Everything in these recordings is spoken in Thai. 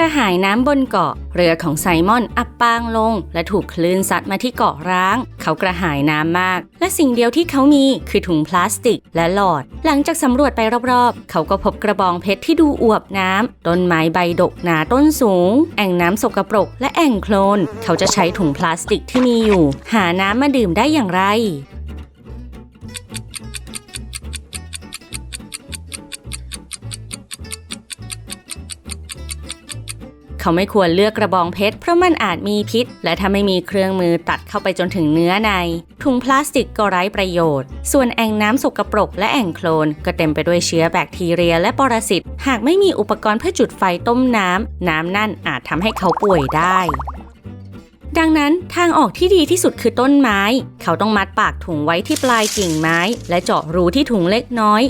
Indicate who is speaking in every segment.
Speaker 1: ระหายน้ำบนเกาะ เรือของไซมอนอับปางลง และถูกคลื่นซัดมาที่เกาะร้าง เขากระหายน้ำมาก และสิ่งเดียวที่เขามีคือถุงพลาสติกและหลอด หลังจากสำรวจไปรอบๆ เขาก็พบกระบองเพชรที่ดูอวบน้ำต้นไม้ใบดกหนาต้นสูง แอ่งน้ำสกปรกและแอ่งโคลน เขาจะใช้ถุงพลาสติกที่มีอยู่ หาน้ำมาดื่มได้อย่างไร เขาไม่ควรเลือกกระบองเพชรเพราะมันอาจมีพิษ และถ้าไม่มีเครื่องมือตัดเข้าไปจนถึงเนื้อใน ถุงพลาสติกก็ไร้ประโยชน์ ส่วนแอ่งน้ำสกปรกและแอ่งโคลน ก็เต็มไปด้วยเชื้อแบคทีเรียและปรสิต หากไม่มีอุปกรณ์เพื่อจุดไฟต้มน้ำ น้ำนั่นอาจทำให้เขาป่วยได้ดังนั้นทางออกที่ดีที่สุดคือต้นไม้ เขาต้องมัดปากถุงไว้ที่ปลายกิ่งไม้ และเจาะรูที่ถุงเล็กน้อย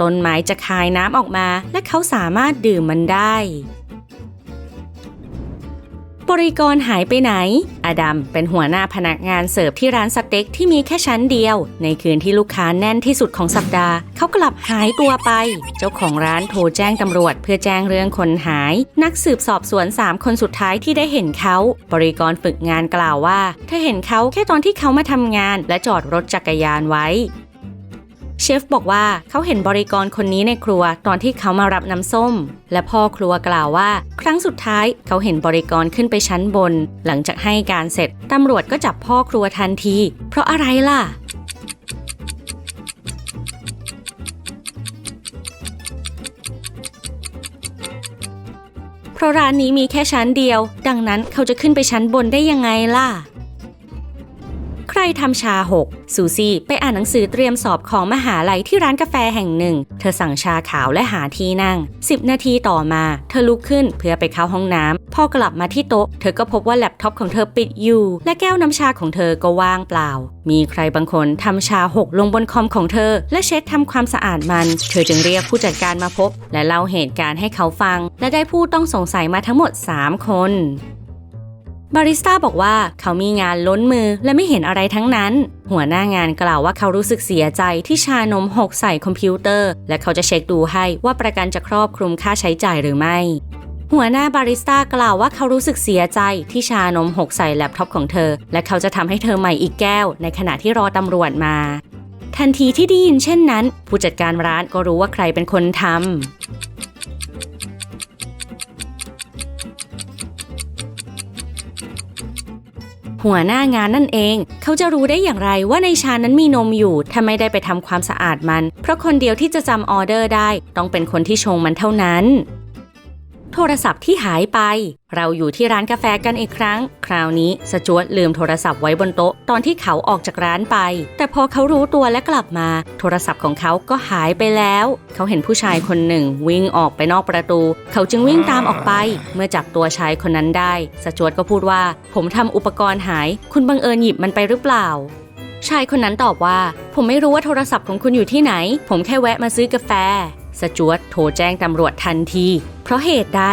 Speaker 1: ต้นไม้จะคายน้ำออกมา และเขาสามารถดื่มมันได้ บริกรหายไปไหน อดัมเป็นหัวหน้าพนักงานเสิร์ฟที่ร้านสเต็กที่มีแค่ชั้นเดียว ในคืนที่ลูกค้าแน่นที่สุดของสัปดาห์ เขากลับหายตัวไป เจ้าของร้านโทรแจ้งตำรวจเพื่อแจ้งเรื่องคนหาย นักสืบสอบสวน 3 คนสุดท้ายที่ได้เห็นเขา บริกรฝึกงานกล่าวว่า เธอเห็นเขาแค่ตอนที่เขามาทำงาน และจอดรถจักรยานไว้ เชฟบอกว่าเขาเห็นบริกรคนนี้ในครัวตอนที่เขามารับน้ำส้ม และพ่อครัวกล่าวว่า ครั้งสุดท้ายเขาเห็นบริกรขึ้นไปชั้นบน หลังจากให้การเสร็จตำรวจก็จับพ่อครัวทันที เพราะอะไรล่ะเพราะร้านนี้มีแค่ชั้นเดียว ดังนั้นเขาจะขึ้นไปชั้นบนได้ยังไงล่ะ ใครทำชาหกซูซี่ไปอ่านหนังสือเตรียมสอบของมหาลัยที่ร้านกาแฟแห่งหนึ่ง เธอสั่งชาขาวและหาที่นั่ง 10 นาทีต่อมา เธอลุกขึ้นเพื่อไปเข้าห้องน้ำพอกลับมาที่โต๊ะ เธอก็พบว่าแล็ปท็อปของเธอปิดอยู่ และแก้วน้ำชาของเธอก็ว่างเปล่า มีใครบางคนทำชาหกลงบนคอมของเธอ และเช็ดทำความสะอาดมัน เธอจึงเรียกผู้จัดการมาพบ และเล่าเหตุการณ์ให้เขาฟัง และได้ผู้ต้องสงสัยมาทั้งหมด 3 คน บาริสต้าบอกว่าเขามีงานล้นมือและไม่เห็นอะไรทั้งนั้น หัวหน้างานกล่าวว่าเขารู้สึกเสียใจที่ชานมหกใส่คอมพิวเตอร์ และเขาจะเช็คดูให้ว่าประกันจะครอบคลุมค่าใช้จ่ายหรือไม่ หัวหน้าบาริสต้ากล่าวว่าเขารู้สึกเสียใจที่ชานมหกใส่แล็ปท็อปของเธอ และเขาจะทำให้เธอใหม่อีกแก้ว ในขณะที่รอตำรวจมา ทันทีที่ได้ยินเช่นนั้น ผู้จัดการร้านก็รู้ว่าใครเป็นคนทำ หัวหน้างานนั่นเอง เขาจะรู้ได้อย่างไรว่าในชานั้นมีนมอยู่ถ้าไม่ได้ไปทำความสะอาดมัน เพราะคนเดียวที่จะจำออเดอร์ได้ ต้องเป็นคนที่ชงมันเท่านั้น โทรศัพท์ที่หายไป เราอยู่ที่ร้านกาแฟกันอีกครั้ง คราวนี้สจวตลืมโทรศัพท์ไว้บนโต๊ะตอนที่เขาออกจากร้านไป แต่พอเขารู้ตัวและกลับมา โทรศัพท์ของเขาก็หายไปแล้ว เขาเห็นผู้ชายคนหนึ่ง วิ่งออกไปนอกประตู เขาจึงวิ่งตามออกไป เมื่อจับตัวชายคนนั้นได้ สจวตก็พูดว่า ผมทำอุปกรณ์หาย คุณบังเอิญหยิบมันไปหรือเปล่าชายคนนั้นตอบว่า ผมไม่รู้ว่าโทรศัพท์ของคุณอยู่ที่ไหน ผมแค่แวะมาซื้อกาแฟสจวตโทรแจ้งตำรวจทันที ราะเหตุใด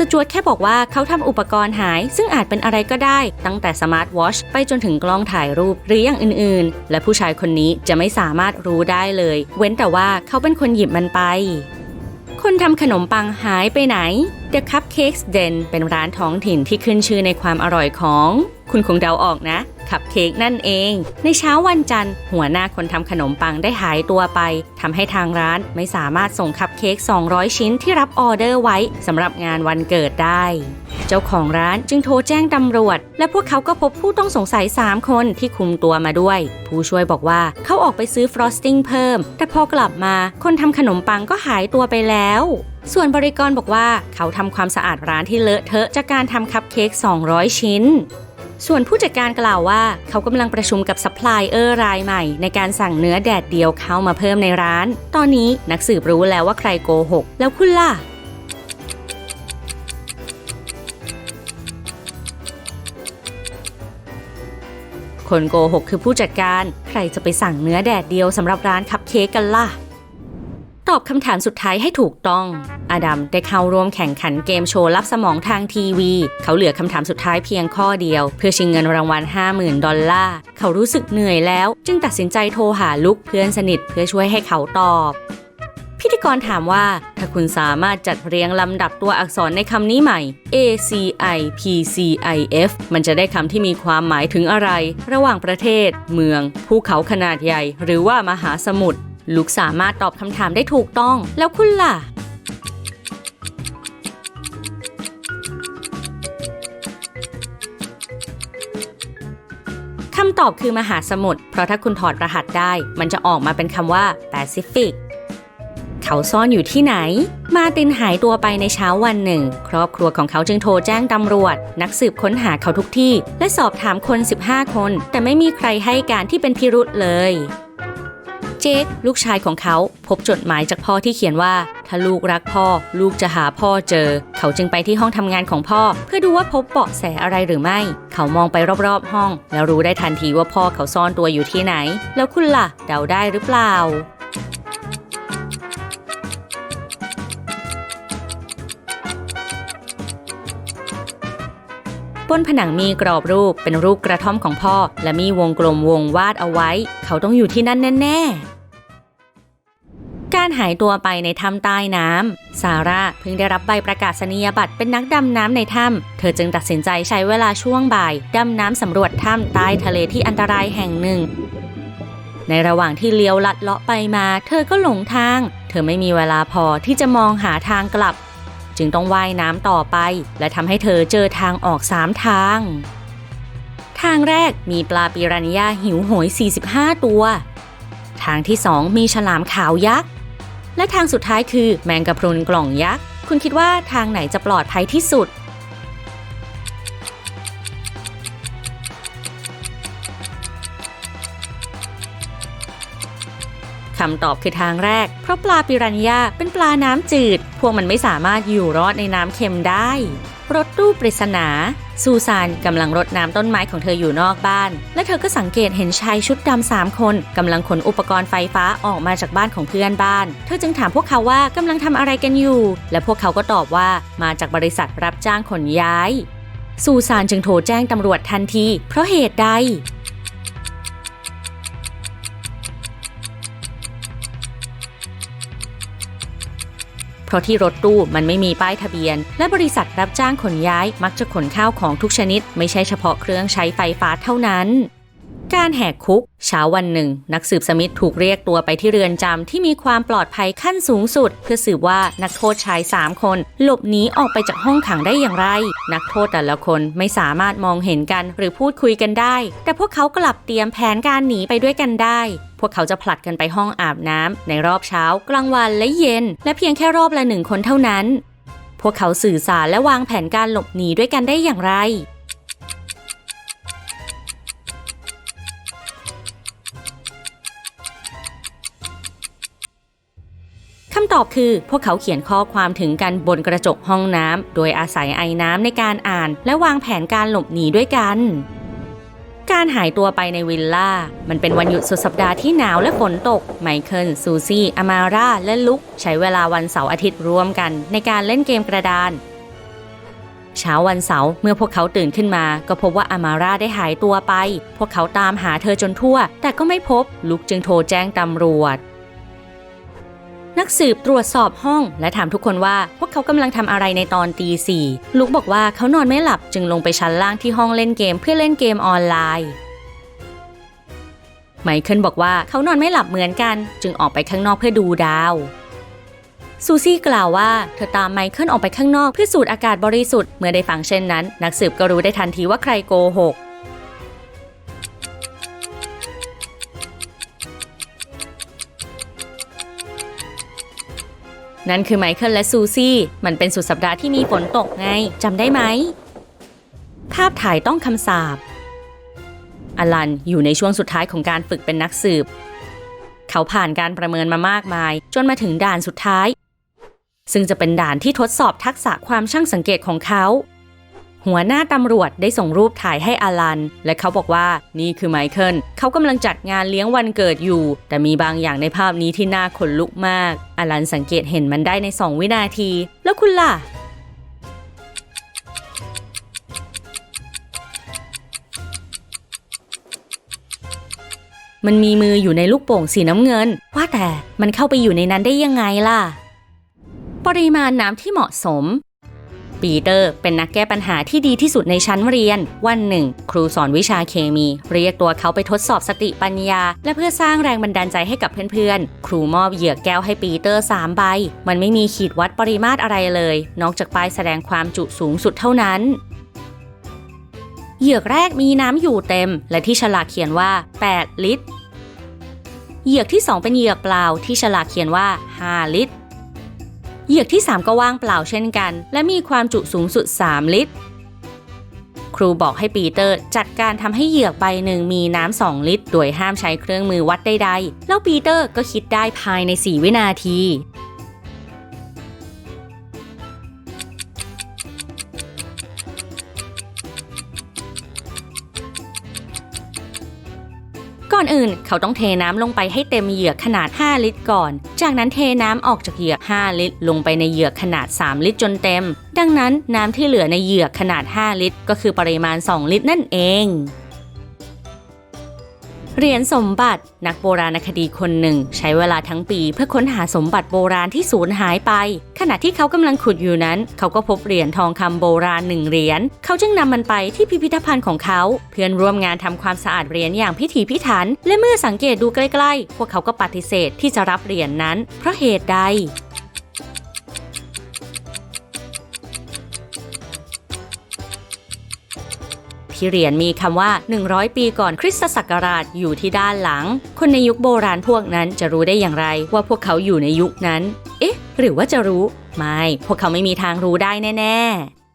Speaker 1: สจวตแค่บอกว่าเขาทำอุปกรณ์หาย ซึ่งอาจเป็นอะไรก็ได้ ตั้งแต่สมาร์ทวอชไปจนถึงกล้องถ่ายรูปหรืออย่างอื่นๆ และผู้ชายคนนี้จะไม่สามารถรู้ได้เลย เว้นแต่ว่าเขาเป็นคนหยิบมันไปคนทำขนมปังหายไปไหน The Cupcakes Den เป็นร้านท้องถิ่นที่ขึ้นชื่อในความอร่อยของ คุณคงเดาออกนะ คัพเค้กนั่นเอง ในเช้าวันจันทร์ หัวหน้าคนทำขนมปังได้หายตัวไปทำให้ทางร้านไม่สามารถส่งคัพเค้ก 200 ชิ้นที่รับออเดอร์ไว้สำหรับงานวันเกิดได้ เจ้าของร้านจึงโทรแจ้งตำรวจ และพวกเขาก็พบผู้ต้องสงสัย 3 คนที่คุมตัวมาด้วย ผู้ช่วยบอกว่าเขาออกไปซื้อฟรอสติ้งเพิ่ม แต่พอกลับมาคนทำขนมปังก็หายตัวไปแล้วส่วนบริกรบอกว่าเขาทำความสะอาดร้านที่เลอะเทอะจากการทำคัพเค้ก 200 ชิ้น ส่วนผู้จัดการกล่าวว่า เขากำลังประชุมกับซัพพลายเออร์รายใหม่ ในการสั่งเนื้อแดดเดียวเข้ามาเพิ่มในร้าน ตอนนี้นักสืบรู้แล้วว่าใครโกหก แล้วคุณล่ะคนโกหกคือผู้จัดการ ใครจะไปสั่งเนื้อแดดเดียวสำหรับร้านคัพเค้กกันล่ะ ตอบคำถามสุดท้ายให้ถูกต้อง อดัมได้เข้าร่วมแข่งขันเกมโชว์ลับสมองทางทีวี เขาเหลือคำถามสุดท้ายเพียงข้อเดียว เพื่อชิงเงินรางวัล 50,000 ดอลลาร์ เขารู้สึกเหนื่อยแล้ว จึงตัดสินใจโทรหาลุกเพื่อนสนิทเพื่อช่วยให้เขาตอบ พิธีกรถามว่า ถ้าคุณสามารถจัดเรียงลำดับตัวอักษรในคำนี้ใหม่ A C I P C I F มันจะได้คำที่มีความหมายถึงอะไร ระหว่างประเทศ เมือง ภูเขาขนาดใหญ่ หรือว่ามหาสมุทร ลูกสามารถตอบคำถามได้ถูกต้อง แล้วคุณล่ะ คำตอบคือมหาสมุทร เพราะถ้าคุณถอดรหัสได้ มันจะออกมาเป็นคำว่า Pacific เขาซ่อนอยู่ที่ไหน มาตินหายตัวไปในเช้าวันหนึ่ง ครอบครัวของเขาจึงโทรแจ้งตำรวจ นักสืบค้นหาเขาทุกที่ และสอบถามคน 15 คน แต่ไม่มีใครให้การที่เป็นพิรุษเลย เจคลูกชายของเขาพบจดหมายจากพ่อที่เขียนว่า ถ้าลูกรักพ่อ ลูกจะหาพ่อเจอ เขาจึงไปที่ห้องทำงานของพ่อ เพื่อดูว่าพบเบาะแสอะไรหรือไม่ เขามองไปรอบๆห้อง แล้วรู้ได้ทันทีว่าพ่อเขาซ่อนตัวอยู่ที่ไหน แล้วคุณล่ะ เดาได้หรือเปล่า บนผนังมีกรอบรูปเป็นรูปกระท่อมของพ่อ และมีวงกลมวงวาดเอาไว้ เขาต้องอยู่ที่นั่นแน่ๆ การหายตัวไปในถ้ำใต้น้ำซาร่าเพิ่งได้รับใบประกาศนียบัตรเป็นนักดำน้ำในถ้ำเธอจึงตัดสินใจใช้เวลาช่วงบ่าย ดำน้ำสำรวจถ้ำใต้ทะเลที่อันตรายแห่งหนึ่ง ในระหว่างที่เลี้ยวลัดเลาะไปมา เธอก็หลงทาง เธอไม่มีเวลาพอที่จะมองหาทางกลับ จึงต้องว่ายน้ำต่อไป และทำให้เธอเจอทางออกสามทาง ทางแรกมีปลาปิรันย่าหิวโหย 45 ตัว ทางที่สองมีฉลามขาวยักษ์ และทางสุดท้ายคือแมงกะพรุนกล่องยักษ์ คุณคิดว่าทางไหนจะปลอดภัยที่สุด คำตอบคือทางแรก เพราะปลาปิรันย่าเป็นปลาน้ำจืด พวกมันไม่สามารถอยู่รอดในน้ำเค็มได้ รถตู้ปริศนา ซูซานกำลังรดน้ำต้นไม้ของเธออยู่นอกบ้าน และเธอก็สังเกตเห็นชายชุดดำสามคนกำลังขนอุปกรณ์ไฟฟ้าออกมาจากบ้านของเพื่อนบ้าน เธอจึงถามพวกเขาว่ากำลังทำอะไรกันอยู่ และพวกเขาก็ตอบว่ามาจากบริษัทรับจ้างขนย้าย ซูซานจึงโทรแจ้งตำรวจทันที เพราะเหตุใด ราะที่รถตู้มันไม่มีป้ายทะเบียน และบริษัทรับจ้างขนย้ายมักจะขนข้าวของทุกชนิด ไม่ใช่เฉพาะเครื่องใช้ไฟฟ้าเท่านั้น การแหกคุก เช้าวันหนึ่ง นักสืบสมิธถูกเรียกตัวไปที่เรือนจำที่มีความปลอดภัยขั้นสูงสุด เพื่อสืบว่านักโทษชาย 3 คน หลบหนีออกไปจากห้องขังได้อย่างไร นักโทษแต่ละคนไม่สามารถมองเห็นกันหรือพูดคุยกันได้ แต่พวกเขากลับเตรียมแผนการหนีไปด้วยกันได้ พวกเขาจะผลัดกันไปห้องอาบน้ำในรอบเช้า กลางวันและเย็น และเพียงแค่รอบละหนึ่งคนเท่านั้น พวกเขาสื่อสารและวางแผนการหลบหนีด้วยกันได้อย่างไร ตอบคือ พวกเขาเขียนข้อความถึงกันบนกระจกห้องน้ำโดยอาศัยไอ้น้ำในการอ่าน และวางแผนการหลบหนีด้วยกันการหายตัวไปในวิลล่า มันเป็นวันหยุดสุดสัปดาห์ที่หนาวและฝนตก ไมเคิล ซูซี่ อามาร่า และลุก ใช้เวลาวันเสาร์อาทิตย์ร่วมกัน ในการเล่นเกมกระดาน เช้าวันเสาร์เมื่อพวกเขาตื่นขึ้นมา ก็พบว่าอามาร่าได้หายตัวไป พวกเขาตามหาเธอจนทั่ว แต่ก็ไม่พบ ลุกจึงโทรแจ้งตำรวจ นักสืบตรวจสอบห้อง และถามทุกคนว่าพวกเขากำลังทำอะไรในตอนตีสี่ลุกบอกว่าเขานอนไม่หลับจึงลงไปชั้นล่างที่ห้องเล่นเกมเพื่อเล่นเกมออนไลน์ไมเคิลบอกว่าเขานอนไม่หลับเหมือนกัน จึงออกไปข้างนอกเพื่อดูดาว ซูซี่กล่าวว่าเธอตามไมเคิลออกไปข้างนอกเพื่อสูดอากาศบริสุทธิ์เมื่อได้ฟังเช่นนั้น นักสืบก็รู้ได้ทันทีว่าใครโกหก นั่นคือไมเคิลและซูซี่ มันเป็นสุดสัปดาห์ที่มีฝนตกไงจำได้ไหม ภาพถ่ายต้องคำสาบอลันอยู่ในช่วงสุดท้ายของการฝึกเป็นนักสืบ เขาผ่านการประเมินมามากมาย จนมาถึงด่านสุดท้าย ซึ่งจะเป็นด่านที่ทดสอบทักษะความช่างสังเกตของเขา หัวหน้าตำรวจได้ส่งรูปถ่ายให้อลัน และเขาบอกว่านี่คือไมเคิลเขากำลังจัดงานเลี้ยงวันเกิดอยู่ แต่มีบางอย่างในภาพนี้ที่น่าขนลุกมากอลันสังเกตเห็นมันได้ใน 2 วินาที แล้วคุณล่ะมันมีมืออยู่ในลูกโป่งสีน้ำเงิน ว่าแต่มันเข้าไปอยู่ในนั้นได้ยังไงล่ะ ปริมาณน้ำที่เหมาะสม ปีเตอร์เป็นนักแก้ปัญหาที่ดีที่สุดในชั้นเรียน วันหนึ่ง ครูสอนวิชาเคมี เรียกตัวเขาไปทดสอบสติปัญญา และเพื่อสร้างแรงบันดาลใจให้กับเพื่อนๆ ครูมอบเหยือกแก้วให้ปีเตอร์ 3 ใบ มันไม่มีขีดวัดปริมาตรอะไรเลย นอกจากป้ายแสดงความจุสูงสุดเท่านั้นเหยือกแรกมีน้ำอยู่เต็ม และที่ฉลากเขียนว่า 8 ลิตร เหยือกที่ 2 เป็นเหยือกเปล่าที่ฉลากเขียนว่า 5 ลิตร เหยือกที่ 3 ก็ว่างเปล่าเช่นกัน และมีความจุสูงสุด 3 ลิตร ครูบอกให้ปีเตอร์จัดการทำให้เหยือกใบหนึ่งมีน้ำ2ลิตร โดยห้ามใช้เครื่องมือวัดใดๆ แล้วปีเตอร์ก็คิดได้ภายใน 4 วินาที ก่อนอื่น เขาต้องเทน้ำลงไปให้เต็มเหยือกขนาด 5 ลิตรก่อน จากนั้นเทน้ำออกจากเหยือก 5 ลิตร ลงไปในเหยือกขนาด 3 ลิตรจนเต็ม ดังนั้นน้ำที่เหลือในเหยือกขนาด 5 ลิตร ก็คือปริมาณ 2 ลิตรนั่นเอง เหรียญสมบัตินักโบราณคดีคนหนึ่ง ใช้เวลาทั้งปีเพื่อค้นหาสมบัติโบราณที่สูญหายไป ขณะที่เขากำลังขุดอยู่นั้น เขาก็พบเหรียญทองคำโบราณหนึ่งเหรียญเขาจึงนำมันไปที่พิพิธภัณฑ์ของเขา เพื่อนร่วมงานทำความสะอาดเหรียญอย่างพิถีพิถัน และเมื่อสังเกตดูใกล้ๆ พวกเขาก็ปฏิเสธที่จะรับเหรียญนั้น เพราะเหตุใด ที่เหรียญมีคำว่า 100 ปีก่อนคริสตศักราชอยู่ที่ด้านหลัง คนในยุคโบราณพวกนั้นจะรู้ได้อย่างไรว่าพวกเขาอยู่ในยุคนั้น เอ๊ะ หรือว่าจะรู้ ไม่ พวกเขาไม่มีทางรู้ได้แน่ ๆ